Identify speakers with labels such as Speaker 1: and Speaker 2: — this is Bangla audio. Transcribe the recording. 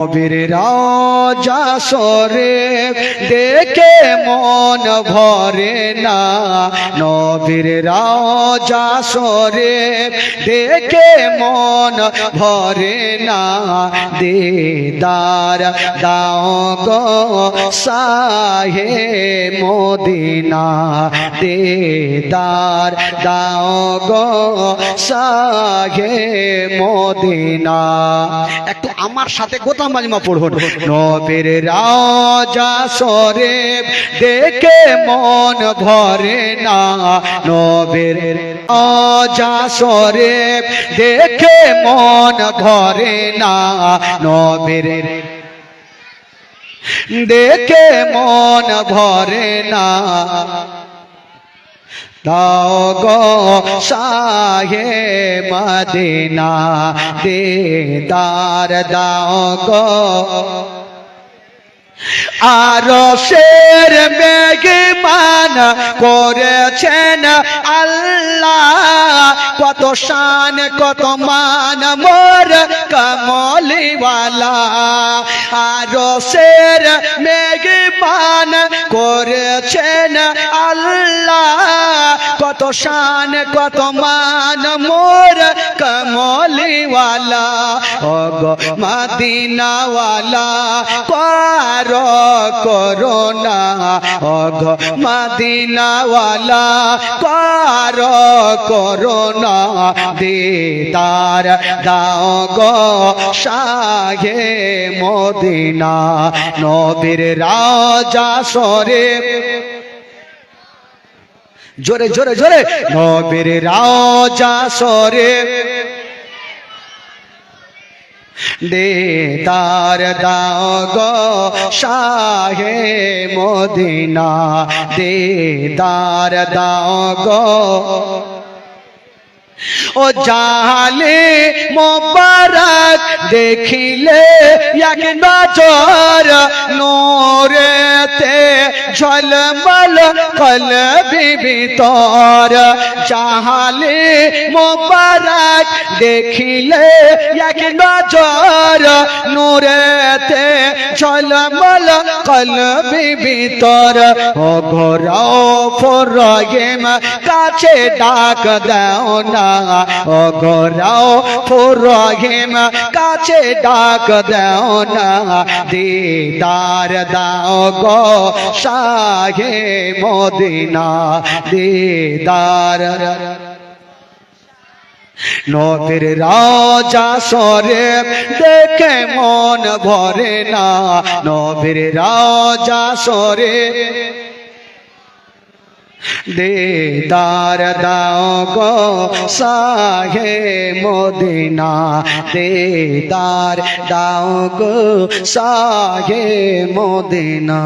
Speaker 1: নবীর রাজা সরে, দেখে মন ভরে না। নবীর রাজা সরে, দেখে মন ভরে না। দিদার দাও গো সাহে মদিনা। দেদার দাও গো সাহে মদিনা। একটু আমার সাথে গোতাম বাজমা পড়ুন নবীর রাজা সরে দেখে মন ভরে না। নবীর রাজা সরে দেখে মন ভরে না। নবীর দেখে মন ভরে না। দাও গো শাহে মদিনা দিদার দাও গো আর শের মেঘমান করেছেন আল্লাহ। কত শান, কত মান, মোর কমলিওয়ালা। আর শের মেঘমান করেছেন আল্লাহ শান কত মান মোর কমলিওয়ালা? ও গো মদিনাওয়ালা, পার করোনা। ও গো মদিনাওয়ালা, পার করোনা। দিদার দাও গো শাহে মদিনা। নবীর রাজা সরে জোরে জোরে জোরে। নবীর রাজা সরে। দেদার দাও গো শাহে মদিনা। দেদার দাও গো ও জাহালে মোবারক দেখিলে এক নজর ঝলমল কলবি ভিতর জাহালে মোবারক দেখিলে এক নজর নোরেতে ঝলমল কলবি ভিতর ও ঘোরাও ফরগেম কাছে ডাক দাও না ও ঘোরাও ফরগেম কাছে ডাক দাও না দিদার দাও গো শাহে মদিনা দিদার নবীর রাজা সরে দেখে মন ভরে না। নবীর রাজা সরে দেদার দাও গো সাহে মদিনা। দেদার দাও গো সাহে মদিনা।